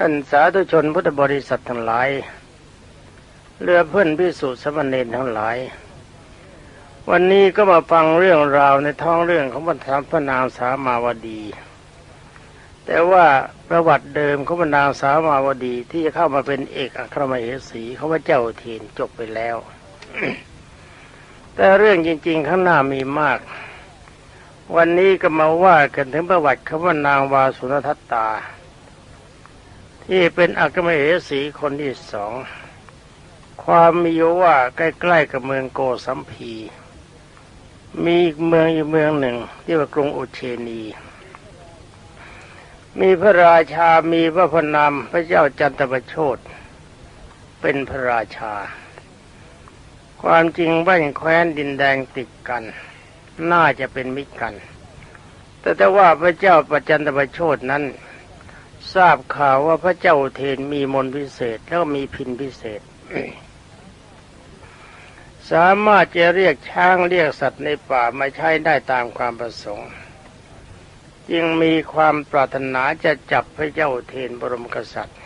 ท่านสาธุชนพุทธบริษัททั้งหลาย เรือเพื่อนพิสุสมณเณรทั้งหลาย วันนี้ก็มาฟังเรื่องราวในท้องเรื่องของบรรทาพระนางสามาวดี แต่ว่าประวัติเดิมของบรรนางสามาวดีที่จะเข้ามาเป็นเอกอัครมเหสีเขาว่าเจ้าเทียนจบไปแล้ว แต่เรื่องจริง ๆ ข้างหน้ามีมาก วันนี้ก็มาว่ากันถึงประวัติของว่านางวาสุนทัตตา ที่เป็นอัครมเหสีคนที่สอง ความมีอยู่ว่าใกล้ๆกับเมืองโกสัมพี มีอีกเมืองอยู่เมืองหนึ่งที่ว่ากรุงอุเชนี มีพระราชา มีพระพนามพระเจ้าจันทประโชดเป็นพระราชา ความจริงบ้านแคว้นดินแดงติดกัน น่าจะเป็นมิตรกัน แต่แต่ว่าพระเจ้าประจันตประโชดนั้น ทราบข่าวว่าพระเจ้าเทนมีมนพิเศษแล้วมีพินพิเศษ สามารถจะเรียกช้างเรียกสัตว์ในป่ามาใช้ได้ตามความประสงค์ จึงมีความปรารถนาจะจับพระเจ้าเทนบรมกษัตริย์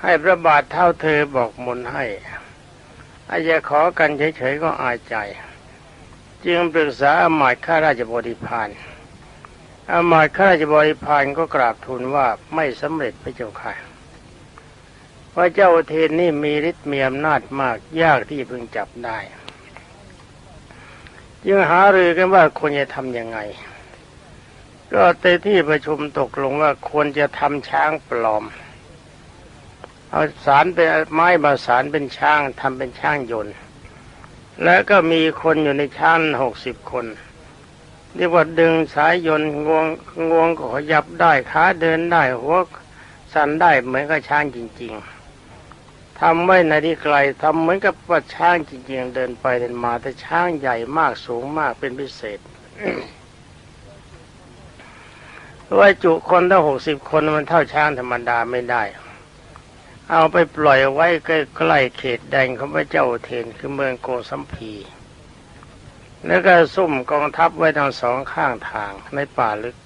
ให้พระบาทเท่าเธอบอกมนให้อาจจะขอกันเฉยๆก็อายใจ จึงปรึกษาอมายข้าราชบริพาร อมาตย์ข้าราชบริพารก็กราบทูลว่าไม่สำเร็จพระเจ้าค่ะพระเจ้าเทนนี่มีฤทธิ์มีอำนาจมากยากที่พึงจับได้จึงหารือกันว่าควรจะทำยังไง ก็ในที่ประชุมตกลงว่าควรจะทำช้างปลอม เอาสารเป็นไม้มาสารเป็นช้างทำเป็นช้างยนต์ แล้วก็มีคนอยู่ในช้างหกสิบคน เรียกว่าดึงสายยนต์งวงงวงก็ขยับได้ขาเดินได้หัวสั่นได้เหมือนกับช้างจริง ๆทำไว้ในที่ไกลทำเหมือนกับว่าช้างจริง ๆ เดินไปเดินมาแต่ช้างใหญ่มากสูงมากเป็นพิเศษว่าจุคนถ้าหกสิบคนมันเท่าช้างธรรมดาไม่ได้ เอาไปปล่อยไว้ใกล้ๆเขตแดงของพระเจ้าเทนคือเมืองโกสัมพี แล้วก็ซุ่มกองทัพไว้ทางสองข้างทางในป่าลึก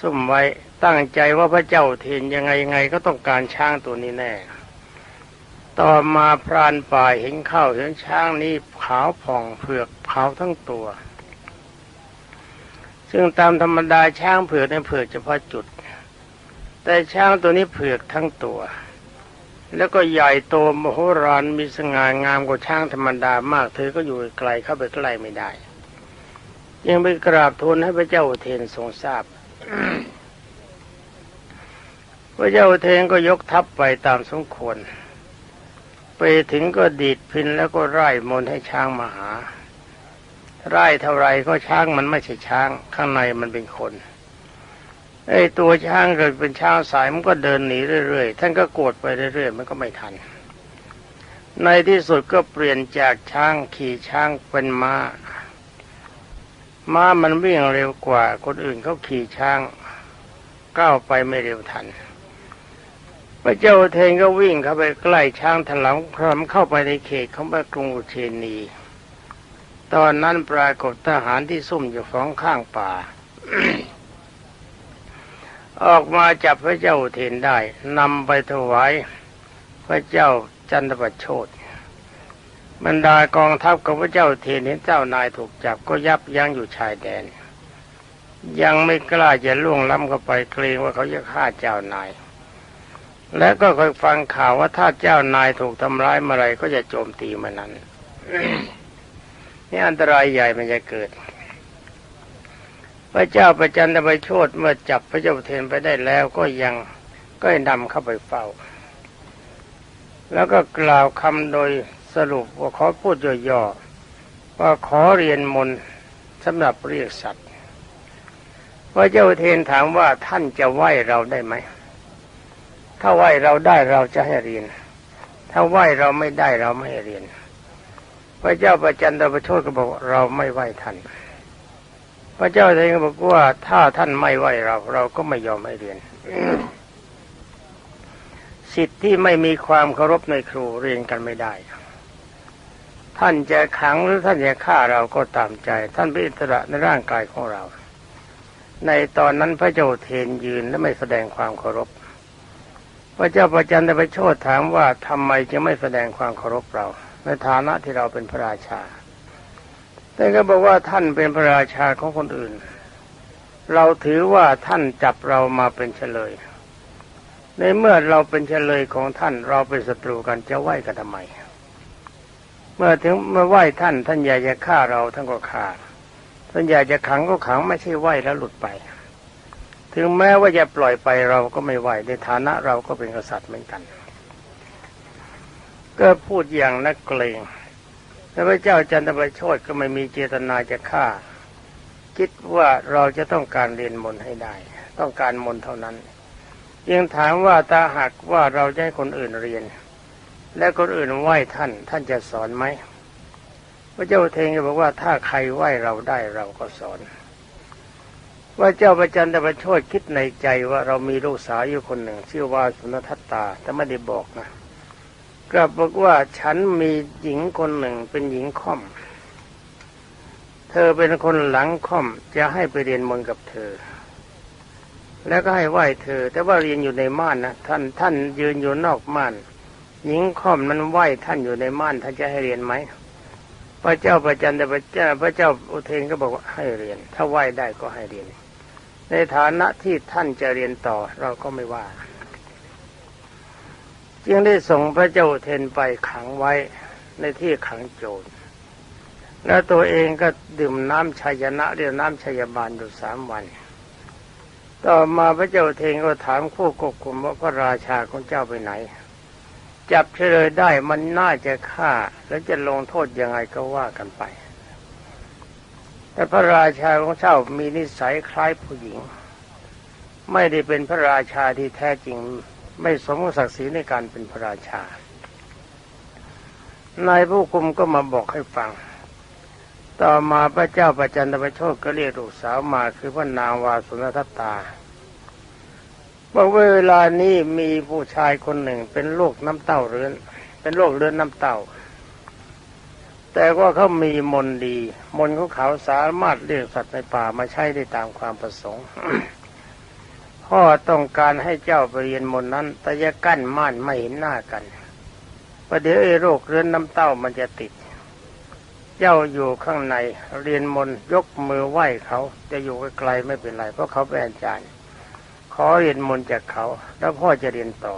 ซุ่มไว้ตั้งใจว่าพระเจ้าเทนยังไงยังไงก็ต้องการช้างตัวนี้แน่ ต่อมาพรานป่าเห็นเข้าเห็นช้างนี้ขาวผ่องเผือกขาวทั้งตัว ซึ่งตามธรรมดาช้างเผือกเนี่ยเผือกเฉพาะจุด แต่ช้างตัวนี้เผือกทั้งตัว แล้วก็ใหญ่โตมโหฬารมีสง่างามกว่าช้างธรรมดามาก เธอก็อยู่ไกลเข้าไปใกล้ไม่ได้ ยังไปกราบทูลให้พระเจ้าเทนทรงทราบพระเจ้าเทนก็ยกทัพไปตามสมควร ไปถึงก็ดีดพินแล้วก็ไล่มนให้ช้างมาหาไล่เท่าไรก็ช้างมันไม่ใช่ช้าง ข้างในมันเป็นคน ไอ้ตัวช้างเกิดเป็นช้างสายมันก็เดินหนีเรื่อยๆ ท่านก็โกรธไปเรื่อยๆ มันก็ไม่ทัน ในที่สุดก็เปลี่ยนจากช้างขี่ช้างเป็นมา้า ม้ามันวิ่งเร็วกว่า คนอื่นเขาขี่ช้างก้าวไปไม่เร็วทันพระเจ้าเทนก็วิ่งเข้าไปใกล้ช้างถลังพร้อมเข้าไปในเขตของพระกรุงอุเชนี ตอนนั้นปรากฏทหารที่ซุ่มอยู่สองข้างป่า ออกมาจับพระเจ้าเทนได้นำไปถวายพระเจ้าจันทประโชดบรรดากองทัพของพระเจ้าเทนเห็นเจ้านายถูกจับก็ยับยั้งอยู่ชายแดน ยังไม่กล้าจะล่วงล้ำเข้าไปเกรงว่าเขาจะฆ่าเจ้านาย แล้วก็คอยฟังข่าวว่าถ้าเจ้านายถูกทำร้ายเมื่อไรก็จะโจมตีมันนั้นนี่อันตรายใหญ่มันจะเกิด พระเจ้าประจันตประโชดเมื่อจับพระเจ้าเทนไปได้แล้วก็ยังก็นำเข้าไปเฝ้า แล้วก็กล่าวคำโดยสรุปว่าขอพูดย่อๆว่าขอเรียนมนต์สำหรับเรียกสัตว์พระเจ้าเทนถามว่าท่านจะไหวเราได้ไหม ถ้าไหวเราได้เราจะให้เรียน ถ้าไหวเราไม่ได้เราไม่ให้เรียน พระเจ้าประจันตประโชดก็บอกเราไม่ไหวท่าน พระเจ้าเทนก็บอกว่าถ้าท่านไม่ไหวเรา เราก็ไม่ยอมให้เรียนสิทธิ์ที่ไม่มีความเคารพในครูเรียนกันไม่ได้ ท่านจะขังหรือท่านจะฆ่าเราก็ตามใจ ท่านเป็นอิสระในร่างกายของเรา ในตอนนั้นพระเจ้าเทนยืนและไม่แสดงความเคารพ พระเจ้าประจันตประโชดถามว่าทำไมจึงไม่แสดงความเคารพเรา ในฐานะที่เราเป็นพระราชา แต่ก็บอกว่าท่านเป็นพระราชาของคนอื่น เราถือว่าท่านจับเรามาเป็นเฉลย ในเมื่อเราเป็นเฉลยของท่านเราเป็นศัตรูกันจะไหวกันทำไม เมื่อถึงเมื่อไหวท่าน ท่านอยากจะฆ่าเราท่านก็ฆ่า ท่านอยากจะขังก็ขังไม่ใช่ไหวแล้วหลุดไป ถึงแม้ว่าจะปล่อยไปเราก็ไม่ไหวในฐานะเราก็เป็นกษัตริย์เหมือนกัน ก็พูดอย่างนักเกรง แต่พระเจ้าจันทประโชดก็ไม่มีเจตนาจะฆ่า คิดว่าเราจะต้องการเรียนมนต์ให้ได้ ต้องการมนต์เท่านั้น ยังถามว่าตาหากว่าเราจะให้คนอื่นเรียน และคนอื่นไหว้ท่าน ท่านจะสอนไหมพระเจ้าเทงก็บอกว่าถ้าใครไหว้เราได้เราก็สอนว่าเจ้าประจันตประโชดคิดในใจว่าเรามีลูกสาวอยู่คนหนึ่ง ชื่อว่าสุนทัตตาแต่ไม่ได้บอกนะ กลับบอกว่าฉันมีหญิงคนหนึ่งเป็นหญิงค่อม เธอเป็นคนหลังค่อมจะให้ไปเรียนมนกับเธอ แล้วก็ให้ไหว้เธอ แต่ว่าเรียนอยู่ในม่านนะท่านท่านยืนอยู่นอกม่าน หญิงค่อมนั้นไหว้ท่านอยู่ในม่านท่านจะให้เรียนไหมพระเจ้าประจันตพระเจ้าพระเจ้าอุเทนก็บอกว่าให้เรียน ถ้าไหว้ได้ก็ให้เรียน ในฐานะที่ท่านจะเรียนต่อเราก็ไม่ว่า จึงได้ส่งพระเจ้าเทนไปขังไว้ในที่ขังโจร แล้วตัวเองก็ดื่มน้ำชัยนะเรียกน้ำชัยบาลอยู่สามวัน ต่อมาพระเจ้าเทนก็ถามคู่ควบคุมว่าพระราชาของเจ้าไปไหน จับเฉลยได้มันน่าจะฆ่าแล้วจะลงโทษยังไงก็ว่ากันไป แต่พระราชาของเจ้ามีนิสัยคล้ายผู้หญิง ไม่ได้เป็นพระราชาที่แท้จริง ไม่สมกับศักดิ์ศรีในการเป็นพระราชา นายผู้คุมก็มาบอกให้ฟัง ต่อมาพระเจ้าประจันตประโชคก็เรียกลูกสาวมาคือพระนางวาสุนทัตตาบอกว่าเวลานี้มีผู้ชายคนหนึ่งเป็นโรคน้ำเต้าเรื้อนเป็นโรคเรื้อนน้ำเต้า แต่ว่าเขามีมนดี มนของเขาสามารถเรียกสัตว์ในป่ามาใช้ได้ตามความประสงค์ พ่อต้องการให้เจ้าไปเรียนมนนั้น แต่จะกั้นม่านไม่เห็นหน้ากันประเดี๋ยวไอ้โรคเรื้อนน้ำเต้ามันจะติด เจ้าอยู่ข้างในเรียนมนยกมือไหว้เขาจะอยู่ไกลไม่เป็นไร เพราะเขาเป็นอาจารย์ ขอเรียนมนจากเขา แล้วพ่อจะเรียนต่อ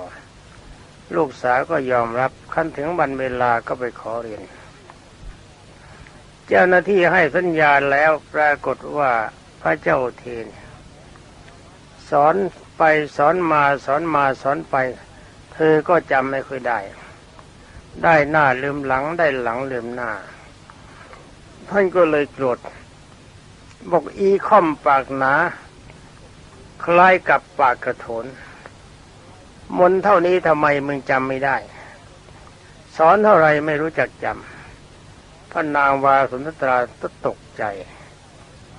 ลูกสาวก็ยอมรับขั้นถึงวันเวลาก็ไปขอเรียน เจ้าหน้าที่ให้สัญญาณแล้วปรากฏว่าพระเจ้าเทน สอนไปสอนมาสอนมาสอนไป เธอก็จำไม่ค่อยได้ ได้หน้าลืมหลังได้หลังลืมหน้า ท่านก็เลยโกรธบอกอีค่อมปากหนา คล้ายกับปากกระโถน มนเท่านี้ทำไมมึงจำไม่ได้ สอนเท่าไรไม่รู้จักจำพระนางวาสุนทราตตกใจ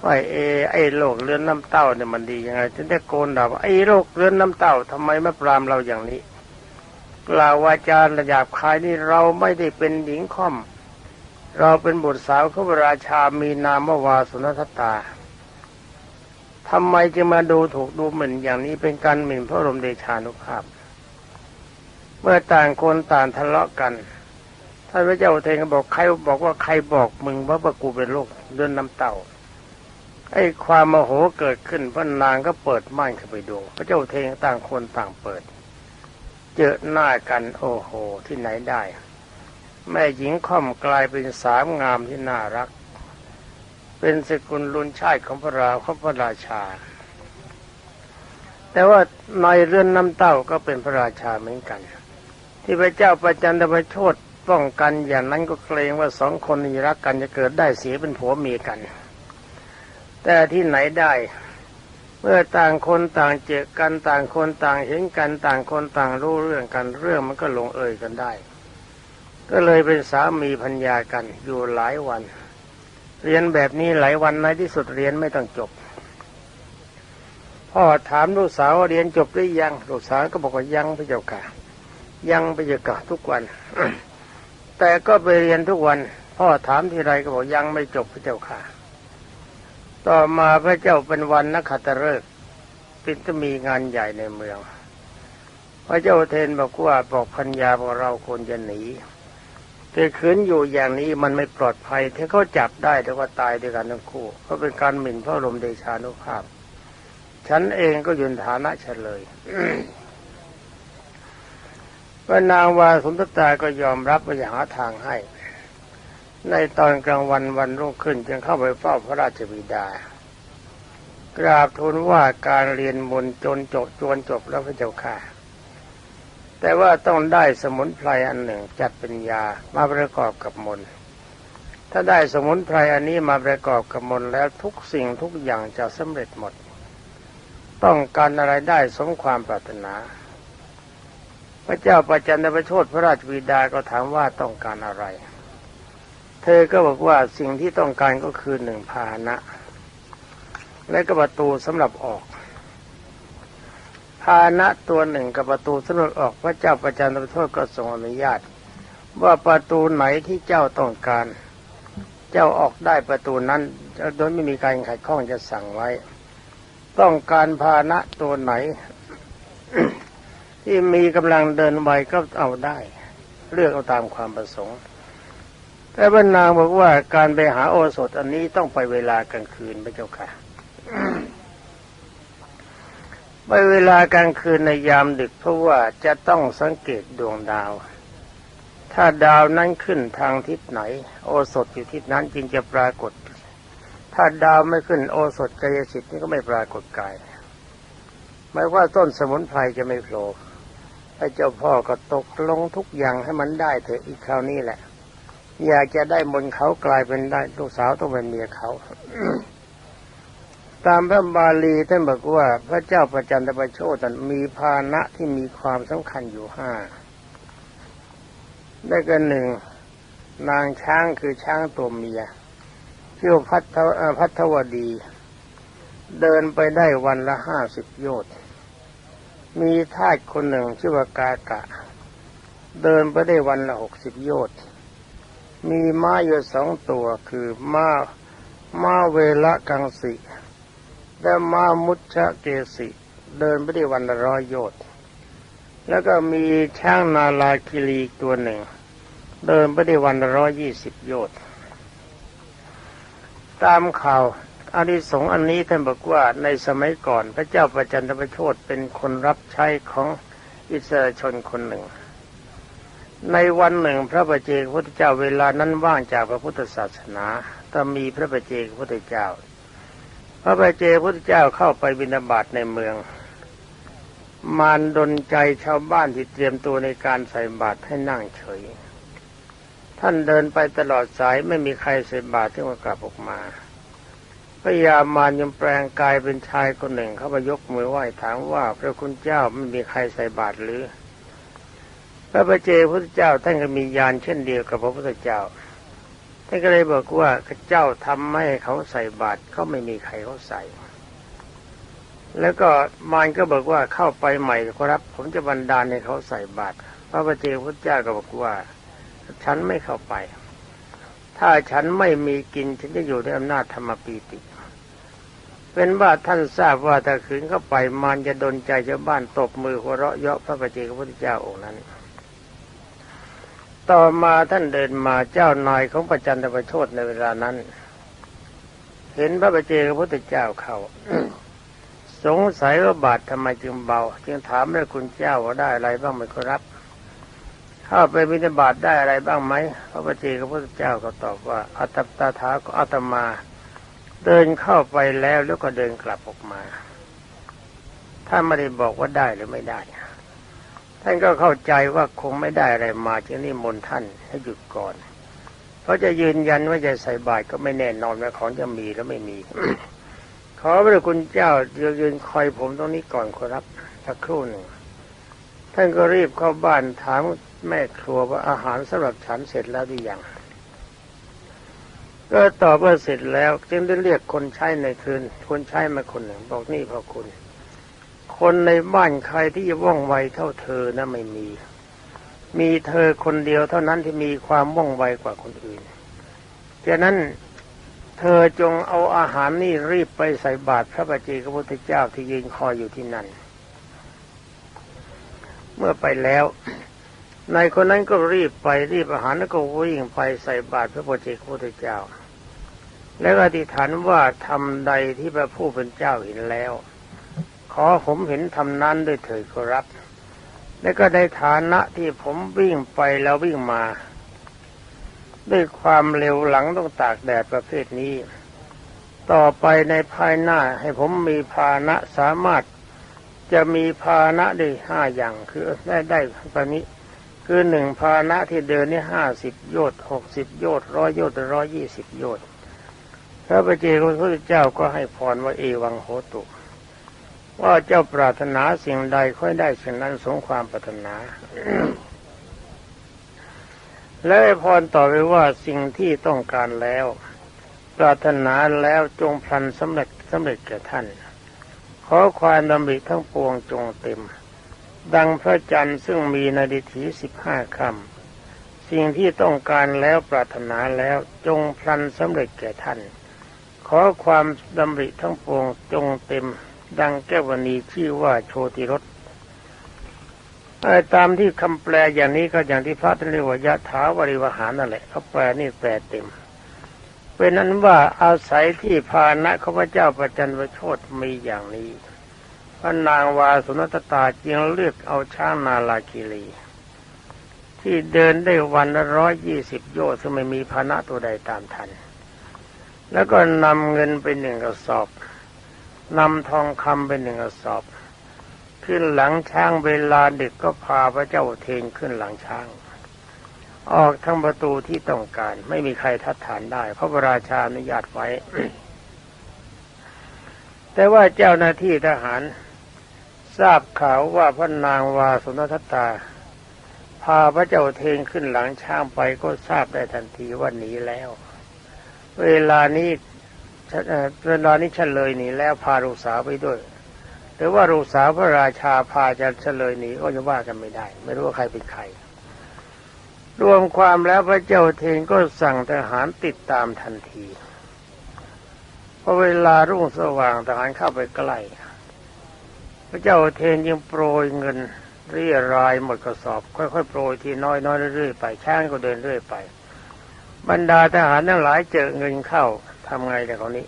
ว่าเอไอ้โรคเลือนน้ำเต้าเนี่ยมันดียังไงจึงได้โกนด่าว่าไอ้โรคเลือนน้ำเต้าทำไมมาปรามเราอย่างนี้กล่าววาจาระยาบคายนี่เราไม่ได้เป็นหญิงค่อม เราเป็นบุตรสาวของพระราชามีนามว่าสุนทตาทำไมจะมาดูถูกดูหมิ่นอย่างนี้เป็นการหมิ่นพระรมเดชานุภาพ เมื่อต่างคนต่างทะเลาะกันท่านพระเจ้าเทนก็บอกใครบอกว่าใครบอกมึงว่าว่ากูเป็นโรคเดินน้ำเต่า ไอ้ความโมโหเกิดขึ้นพระนางก็เปิดม่านเข้าไปดู พระเจ้าเทนต่างคนต่างเปิด เจอหน้ากันโอ้โหที่ไหนได้ แม่หญิงค่อมกลายเป็นสามงามที่น่ารัก เป็นสกุลลุนชาติของพระราของพระราชา แต่ว่าในเรือนน้ำเต้าก็เป็นพระราชาเหมือนกัน ที่พระเจ้าประจันตประโชดป้องกันอย่างนั้นก็เกรงว่าสองคนนี้รักกันจะเกิดได้เสียเป็นผัวเมียกัน แต่ที่ไหนได้ เมื่อต่างคนต่างเจอกันต่างคนต่างเห็นกันต่างคนต่างรู้เรื่องกันเรื่องมันก็ลงเอยกันได้ ก็เลยเป็นสามีพัญญากันอยู่หลายวัน เรียนแบบนี้หลายวันในที่สุดเรียนไม่ต้องจบพ่อถามลูกสาวเรียนจบหรือยังลูกสาวก็บอกว่ายังพระเจ้าค่ะ ยังพระเจ้าค่ะทุกวัน แต่ก็ไปเรียนทุกวัน พ่อถามทีไรก็บอกยังไม่จบพระเจ้าค่ะ ต่อมาพระเจ้าเป็นวันนักขัตฤกษ์เป็นจะมีงานใหญ่ในเมือง พระเจ้าเทนบอกว่าบอกพัญญาของเราควรจะหนีแต่ขืนอยู่อย่างนี้มันไม่ปลอดภัย ถ้าเขาจับได้แต่ว่าตายด้วยกันทั้งคู่เพราะเป็นการหมิ่นพระบรมเดชานุภาพ ฉันเองก็ยุนฐานะเฉลยพระนางวาสุนทตาก็ยอมรับว่าจะหาทางให้ ในตอนกลางวันวันรุ่งขึ้นจึงเข้าไปเฝ้าพระราชบิดา กราบทูลว่าการเรียนมนจนจบจวนจบแล้วพระเจ้าค่ะ แต่ว่าต้องได้สมุนไพรอันหนึ่งจัดเป็นยามาประกอบกับมนถ้าได้สมุนไพรอันนี้มาประกอบกับมนแล้วทุกสิ่งทุกอย่างจะสำเร็จหมด ต้องการอะไรได้สมความปรารถนา พระเจ้าประจันตประโชดพระราชบิดาก็ถามว่าต้องการอะไร เธอก็บอกว่าสิ่งที่ต้องการก็คือหนึ่งพานะ และก็ประตูสำหรับออก พานะตัวหนึ่งกับประตูสำหรับออกพระเจ้าประจันตประโชดก็ทรงอนุญาต ว่าประตูไหนที่เจ้าต้องการ เจ้าออกได้ประตูนั้นโดยไม่มีการขัดข้องจะสั่งไว้ ต้องการพานะตัวไหน ที่มีกำลังเดินไวก็เอาได้ เลือกเอาตามความประสงค์ แต่บรรนางบอกว่าการไปหาโอสถอันนี้ต้องไปเวลากลางคืนพระเจ้าค่ะไปเวลากลางคืนในยามดึกเพราะว่าจะต้องสังเกตดวงดาว ถ้าดาวนั้นขึ้นทางทิศไหน โอสถอยู่ทิศนั้นจึงจะปรากฏ ถ้าดาวไม่ขึ้นโอสถกายสิทธิ์นี่ก็ไม่ปรากฏกายหมายว่าต้นสมุนไพรจะไม่โผล่พระเจ้าพ่อก็ตกลงทุกอย่างให้มันได้เถอะอีกคราวนี้แหละ อยากจะได้มนเขากลายเป็นได้ลูกสาวต้องเป็นเมียเขา ตามพระบาลีท่านบอกว่า พระเจ้าประจันตประโชตนมีภาณะที่มีความสำคัญอยู่ห้าได้กันหนึ่งนางช้างคือช้างตัวเมียชื่อพัทธเอ่อพัทวดี เดินไปได้วันละห้าสิบโยชน์มีทาสคนหนึ่งชื่อว่ากากะ เดินไปได้วันละหกสิบโยชน์ มีม้าอยู่สองตัวคือม้าม้าเวละกังสิและม้ามุชะเกสิ เดินไปได้วันละร้อยโยชน์แล้วก็มีช้างนาลาคิรีอีกตัวหนึ่ง เดินไปได้วันละร้อยยี่สิบโยชน์ตามข่าวอานิสงส์อันนี้ท่านบอกว่าในสมัยก่อนพระเจ้าประจันตประโชดเป็นคนรับใช้ของอิสราชนคนหนึ่ง ในวันหนึ่งพระประเจกพุทธเจ้าเวลานั้นว่างจากพระพุทธศาสนาแต่มีพระประเจกพุทธเจ้า พระประเจกพุทธเจ้าเข้าไปบิณฑบาตในเมือง มารดนใจชาวบ้านที่เตรียมตัวในการใส่บาตรให้นั่งเฉย ท่านเดินไปตลอดสายไม่มีใครใส่บาตรที่มากลับออกมาพระยามารยังแปลงกายเป็นชายคนหนึ่ง เข้ามายกมือไหว้ถามว่าพระคุณเจ้าไม่มีใครใส่บาตรหรือ พระประเจพุทธเจ้าท่านก็มียานเช่นเดียวกับพระพุทธเจ้าท่านก็เลยบอกว่าเจ้าทำให้เขาใส่บาตรเขาไม่มีใครเขาใส่ แล้วก็มารก็บอกว่าเข้าไปใหม่ครับ ผมจะบันดาลให้เขาใส่บาตรพระประเจพุทธเจ้าก็บอกว่า ฉันไม่เข้าไป ถ้าฉันไม่มีกินฉันจะอยู่ในอำนาจธรรมปีติเป็นว่าท่านทราบว่าถ้าขืนเข้าไปมารจะดนใจชาวบ้านตบมือหัวเราะเยาะพระประเจกพุทธเจ้าองค์นั้น ต่อมาท่านเดินมาเจ้านายของประจันตประโชดในเวลานั้น เห็นพระประเจกพุทธเจ้าเขาสงสัยว่าบาททำไมจึงเบา จึงถามพระคุณเจ้าว่าได้อะไรบ้างไหมครับเข้าไปบิณฑบาตได้อะไรบ้างไหมพระปฏิเจกพระพุทธเจ้าก็ตอบว่าอัตตาถาก็อัตมา เดินเข้าไปแล้วแล้วก็เดินกลับออกมาท่านไม่ได้บอกว่าได้หรือไม่ได้ ท่านก็เข้าใจว่าคงไม่ได้อะไรมาจึงนิมนต์ท่านให้หยุดก่อนเพราะจะยืนยันว่าจะใส่บาตรก็ไม่แน่นอนว่าของจะมีแล้วไม่มี ขอพระคุณเจ้าเดี๋ยวยืนคอยผมตรงนี้ก่อนครับสักครู่หนึ่งท่านก็รีบเข้าบ้านถามแม่ครัวว่าอาหารสำหรับฉันเสร็จแล้วหรือยังก็ตอบว่าเสร็จแล้ว จึงได้เรียกคนใช้ในคืนคนใช้มาคนหนึ่งบอกนี่พอคุณ คนในบ้านใครที่ว่องไวเท่าเธอนะไม่มี มีเธอคนเดียวเท่านั้นที่มีความว่องไวกว่าคนอื่นฉะนั้นเธอจงเอาอาหารนี่รีบไปใส่บาตรพระบัจเจกพุทธเจ้าที่ยืนคอยอยู่ที่นั่น เมื่อไปแล้วนายคนนั้นก็รีบไปรีบอาหารแล้วก็วิ่งไปใส่บาตรพระบัจเจกพุทธเจ้า แล้วอธิษฐานว่าทำใดที่พระผู้เป็นเจ้าเห็นแล้ว ขอผมเห็นทำนั้นด้วยเถิดขอรับ และก็ในฐานะที่ผมวิ่งไปแล้ววิ่งมา ด้วยความเร็วหลังต้องตากแดดประเภทนี้ ต่อไปในภายหน้าให้ผมมีพานะสามารถจะมีพานะได้ห้าอย่างคือได้ได้ตอนนี้คือหนึ่งพานะที่เดินนี่ห้าสิบโยชน์หกสิบโยชน์ร้อยโยชน์ร้อยยี่สิบโยชน์พระปเจกพระพุทธเจ้าก็ให้พรว่าเอวังโหตุ ว่าเจ้าปรารถนาสิ่งใดค่อยได้สิ่งนั้นสงความปรารถนา และพรต่อไปว่าสิ่งที่ต้องการแล้ว ปรารถนาแล้วจงพลันสำเร็จสำเร็จแก่ท่าน ขอความดำริทั้งปวงจงเต็ม ดังพระจันทร์ซึ่งมีนาดิถีสิบห้าคำสิ่งที่ต้องการแล้วปรารถนาแล้วจงพลันสำเร็จแก่ท่าน ขอความดำริทั้งปวงจงเต็ม ดังแก้ววณีชื่อว่าโชติรสตามที่คำแปลอย่างนี้ก็อย่างที่พระท่านเรียกว่ายะถาวริวหารนั่นแหละเขาแปลนี่แปลเต็ม เป็นนั้นว่าอาศัยที่พานะข้าพเจ้าประจันวโชตมีอย่างนี้พระนางวาสุนตตาจึงเลือกเอาช้างนาลาคิรี ที่เดินได้วันละร้อยยี่สิบโยชน์ซึ่งไม่มีพานะตัวใดตามทัน แล้วก็นำเงินไปหนึ่งกระสอบ นำทองคำไปหนึ่งกระสอบ ขึ้นหลังช้างเวลาดึกก็พาพระเจ้าเทนขึ้นหลังช้าง ออกทั้งประตูที่ต้องการ ไม่มีใครทัดฐานได้เพราะพระราชาอนุญาตไว้ แต่ว่าเจ้าหน้าที่ทหาร ทราบข่าวว่าพระนางวาสุนทตา พาพระเจ้าเทนขึ้นหลังช้างไปก็ทราบได้ทันทีว่าหนีแล้ว เวลานี้ เอ่อเวลานี้เฉลยหนีแล้วพาลูกสาวไปด้วย หรือว่าลูกสาวพระราชาพาจะเฉลยหนีก็จะว่ากันไม่ได้ ไม่รู้ว่าใครเป็นใคร รวมความแล้วพระเจ้าเทนก็สั่งทหารติดตามทันทีพอเวลารุ่งสว่างทหารเข้าไปใกล้พระเจ้าเทนยังโปรยเงินเรียรายหมดกระสอบ ค่อยๆโปรยทีน้อยๆเรื่อยๆไปช้างก็เดินเรื่อยไป บรรดาทหารทั้งหลายเจอเงินเข้า ทำไงแต่เขานี้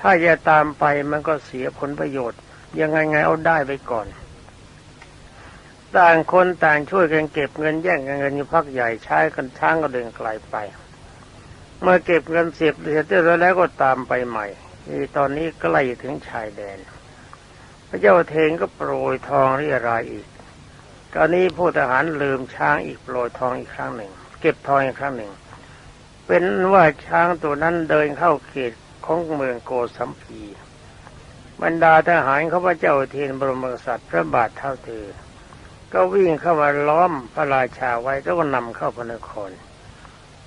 ถ้าจะตามไปมันก็เสียผลประโยชน์ ยังไงไงเอาได้ไปก่อน ต่างคนต่างช่วยกันเก็บเงินแย่งกันเงินอยู่พักใหญ่ใช้กันช้างก็เดินไกลไป เมื่อเก็บเงินเสียบเสร็จเรียบร้อยแล้วก็ตามไปใหม่นี่ตอนนี้ใกล้ถึงชายแดน พระเจ้าเทงก็โปรยทองเรียรายอีกตอนนี้ผู้ทหารลืมช้างอีกโปรยทองอีกครั้งหนึ่ง เก็บทองอีกครั้งหนึ่ง เป็นว่าช้างตัวนั้นเดินเข้าเขตของเมืองโกสัมพี บรรดาทหารเขาพระเจ้าเทียนบรมกษัตริย์พระบาทเท่าเธอ ก็วิ่งเข้ามาล้อมพระราชาไว้แล้วก็นำเข้าพระนคร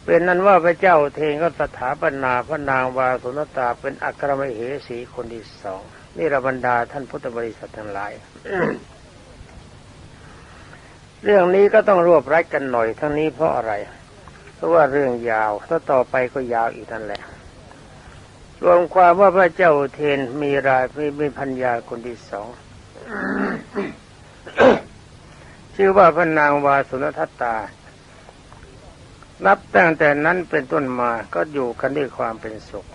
เป็นนั้นว่าพระเจ้าเทนก็สถาปนาพระนางวาสุนตาเป็นอัครมเหสีคนที่สองนี่ระบรรดาท่านพุทธบริษัททั้งหลายเรื่องนี้ก็ต้องรวบรัดกันหน่อยทั้งนี้เพราะอะไร ราะว่าเรื่องยาวถ้าต่อไปก็ยาวอีกนั่นแหละ รวมความว่าพระเจ้าเทนมีรายมีมีพัญญาคนที่สองชื่อว่าพระนางวาสุนทัตตา นับตั้งแต่นั้นเป็นต้นมาก็อยู่กันด้วยความเป็นสุข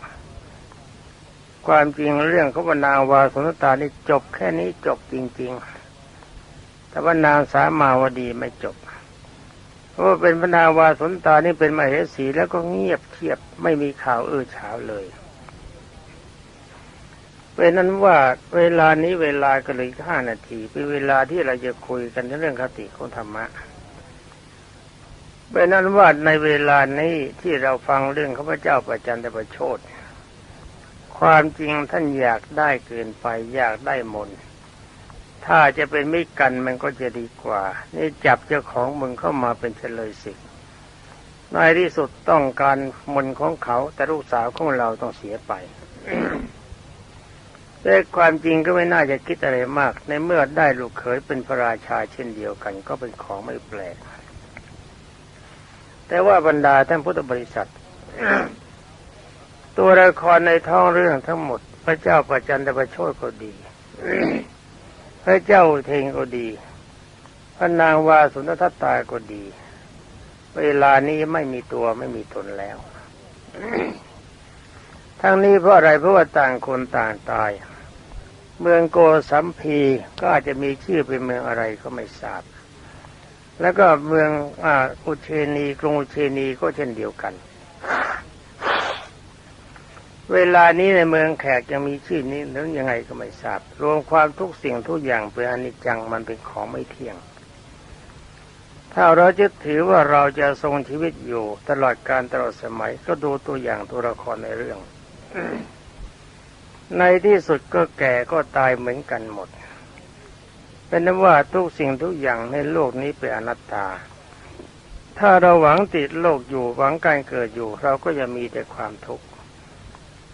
ความจริงเรื่องของพระนางวาสุนทัตตานี่จบแค่นี้จบจริง ๆ แต่ว่านางสามาวดีไม่จบ ว่าเป็นพระนาวาสนตานี่เป็นมเหสีแล้วก็เงียบเทียบไม่มีข่าวเอื้อฉาวเลยเป็นนั้นว่าเวลานี้เวลาก็เลยห้านาทีเป็นเวลาที่เราจะคุยกันเรื่องคติของธรรมะเป็นนั้นว่าในเวลานี้ที่เราฟังเรื่องข้าพเจ้าประจันตประโชดความจริงท่านอยากได้เกินไปอยากได้มนต์ ถ้าจะเป็นมิตรกันมันก็จะดีกว่า นี่จับเจ้าของมึงเข้ามาเป็นเฉลยสิในที่สุดต้องการมนของเขา แต่ลูกสาวของเราต้องเสียไปแต่ความจริงก็ไม่น่าจะคิดอะไรมาก ในเมื่อได้ลูกเขยเป็นพระราชาเช่นเดียวกัน ก็เป็นของไม่แปลก แต่ว่าบรรดาท่านพุทธบริษัท ตัวละครในท้องเรื่องทั้งหมด พระเจ้าประจันตประโชดก็ดี พระเจ้าเทงก็ดี พระนางวาสุนทรตตาก็ดี เวลานี้ไม่มีตัวไม่มีตนแล้ว ทั้งนี้เพราะอะไรเพราะว่าต่างคนต่างตาย เมืองโกสัมพีก็อาจจะมีชื่อเป็นเมืองอะไรก็ไม่ทราบ แล้วก็เมืองอุเชนีกรุงอุเชนีก็เช่นเดียวกัน เวลานี้ในเมืองแขกยังมีชื่อนี้หรือยังไงก็ไม่ทราบ รวมความทุกสิ่งทุกอย่างเป็นอนิจจังมันเป็นของไม่เที่ยง ถ้าเราจะถือว่าเราจะทรงชีวิตอยู่ ตลอดการตลอดสมัยก็ดูตัวอย่างตัวละครในเรื่อง ในที่สุดก็แก่ก็ตายเหมือนกันหมด เป็นนั้นว่าทุกสิ่งทุกอย่างในโลกนี้เป็นอนัตตา ถ้าเราหวังติดโลกอยู่หวังการเกิดอยู่ เราก็จะมีแต่ความทุกข์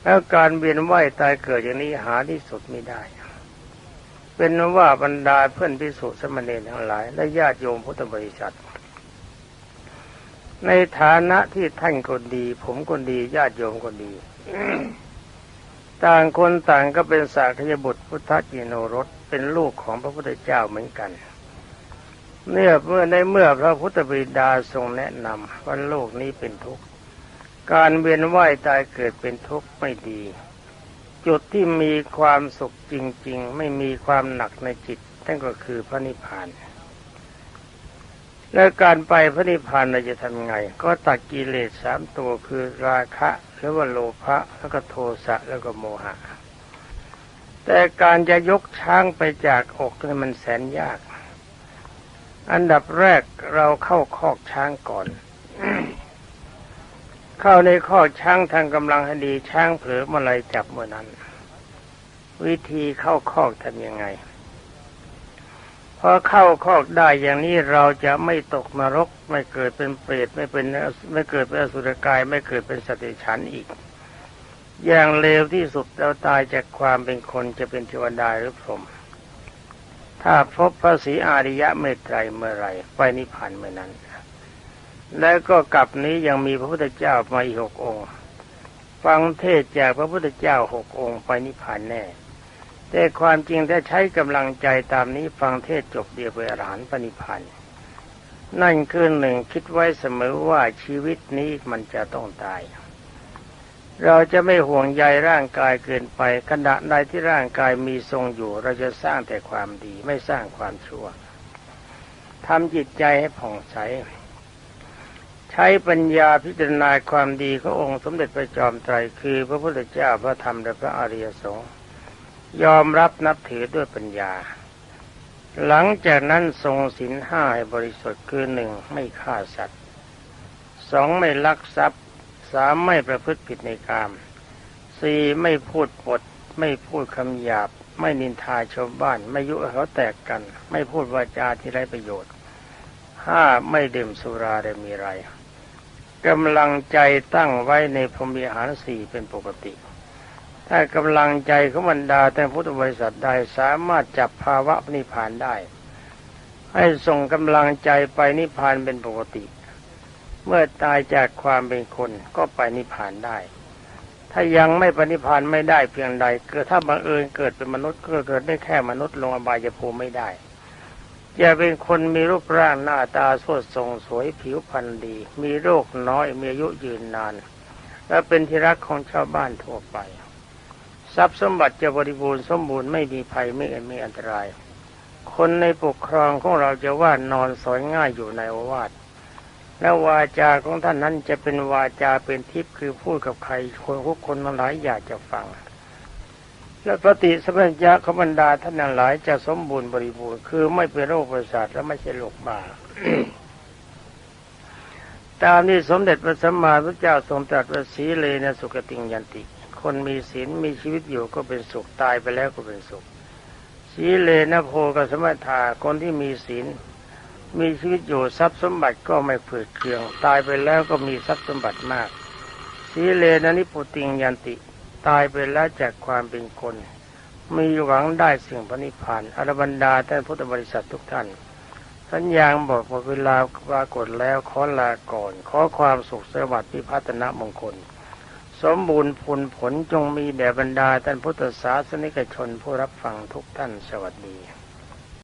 แล้วการเวียนว่ายตายเกิดอย่างนี้หาที่สุดไม่ได้ เป็นว่าบรรดาเพื่อนพิสุสมณีทั้งหลาย และญาติโยมพุทธบริษัท ในฐานะที่ท่านคนดี ผมคนดีญาติโยมคนดี ต่างคนต่างก็เป็นสากยบุตรพุทธจิโนรสเป็นลูกของพระพุทธเจ้าเหมือนกันเนื่อเมื่อในเมื่อพระพุทธบิดาทรงแนะนำว่าโลกนี้เป็นทุกข์ การเวียนว่ายตายเกิดเป็นทุกข์ไม่ดี จุดที่มีความสุขจริง ๆ ไม่มีความหนักในจิตนั่นก็คือพระนิพพานและการไปพระนิพพานเราจะทำไง ก็ตัดกิเลสสามตัวคือราคะหรือว่าโลภะแล้วก็โทสะแล้วก็โมหะ แต่การจะยกช้างไปจากอกนี่มันแสนยาก อันดับแรกเราเข้าคอกช้างก่อน เข้าในคอช้างทางกำลังให้ดีช้างเผลอเมื่อไรจับเมื่อนั้น วิธีเข้าคอกทำยังไงพอเข้าคอกได้อย่างนี้เราจะไม่ตกนรก ไม่เกิดเป็นเปรตไม่เป็นไม่เกิดเป็นอสุรกาย ไม่เกิดเป็นสติฉันอีก อย่างเลวที่สุดเราตายจากความเป็นคนจะเป็นเทวดาหรือพรหมถ้าพบพระศรีอาริยะเมตไตรเมื่อไรไปนิพพานเมื่อนั้น แล้วก็กลับนี้ยังมีพระพุทธเจ้ามาอีกหกองค์ ฟังเทศจากพระพุทธเจ้าหกองค์ไปนิพพานแน่ แต่ความจริงถ้าใช้กำลังใจตามนี้ฟังเทศจบเดียวไปอรหันต์ปณิพันธ์นั่นคือหนึ่งคิดไว้เสมอว่าชีวิตนี้มันจะต้องตาย เราจะไม่ห่วงใยร่างกายเกินไปขณะใดที่ร่างกายมีทรงอยู่ เราจะสร้างแต่ความดีไม่สร้างความชั่วทำจิตใจให้ผ่องใส ใช้ปัญญาพิจารณาความดีขององค์สมเด็จพระจอมไตรคือ พระพุทธเจ้าพระธรรมและพระอริยสงฆ์ยอมรับนับถือด้วยปัญญา หลังจากนั้นทรงศีลห้าให้บริสุทธิ์คือหนึ่งไม่ฆ่าสัตว์สองไม่ลักทรัพย์สามไม่ประพฤติผิดในกามสี่ไม่พูดปด ไม่พูดคำหยาบ ไม่นินทาชาวบ้าน ไม่ยุเขาแตกกัน ไม่พูดวาจาที่ไร้ประโยชน์ห้าไม่ดื่มสุราได้มีไร กำลังใจตั้งไว้ในพรมิหารสี่เป็นปกติ ถ้ากำลังใจของบรรดาแต่พุทธบริษัทใดสามารถจับภาวะนิพพานได้ ให้ส่งกำลังใจไปนิพพานเป็นปกติ เมื่อตายจากความเป็นคนก็ไปนิพพานได้ ถ้ายังไม่ปณิพานไม่ได้เพียงใดเกิดถ้าบังเอิญเกิดเป็นมนุษย์ก็เกิดได้แค่มนุษย์ลงอบายภูมิไม่ได้ จะเป็นคนมีรูปร่างหน้าตาสดทรงสวยผิวพรรณดี มีโรคน้อยมีอายุยืนนาน และเป็นที่รักของชาวบ้านทั่วไป ทรัพย์สมบัติจะบริบูรณ์สมบูรณ์ไม่มีภัยไม่เอ็นมีอันตราย คนในปกครองของเราจะว่านอนสอยง่ายอยู่ในอวาทและวาจาของท่านนั้นจะเป็นวาจาเป็นทิพย์คือพูดกับใครคนทุกคนหลายอยากจะฟัง และปฏิสัมพัญญะขบรรดาท่านหลายจะสมบูรณ์บริบูรณ์คือไม่เป็นโรคประสาทและไม่ใช่โรคบ้าตามที่สมเด็จพระสัมมาสัมพุทธเจ้าทรงตรัสว่าสีเลนะสุขติงยันติ คนมีศีลมีชีวิตอยู่ก็เป็นสุขตายไปแล้วก็เป็นสุข สีเลนะโพกสมัทาคนที่มีศีลมีชีวิตอยู่ทรัพย์สมบัติก็ไม่ฝืดเคือง ตายไปแล้วก็มีทรัพย์สมบัติมาก สีเลนะนิพุติงยันติ ตายไปแล้วจากความเป็นคน มีหวังได้สิ่งพระนิพพานอรบันดาท่านพุทธบริษัททุกท่านสัญญาณบอกว่าเวลาปรากฏแล้วขอลาก่อน ขอความสุขสวัสดิ์พิพัฒนมงคล สมบูรณ์ผลผลจงมีแด่บรรดาท่านพุทธศาสนิกชนผู้รับฟังทุกท่านสวัสดี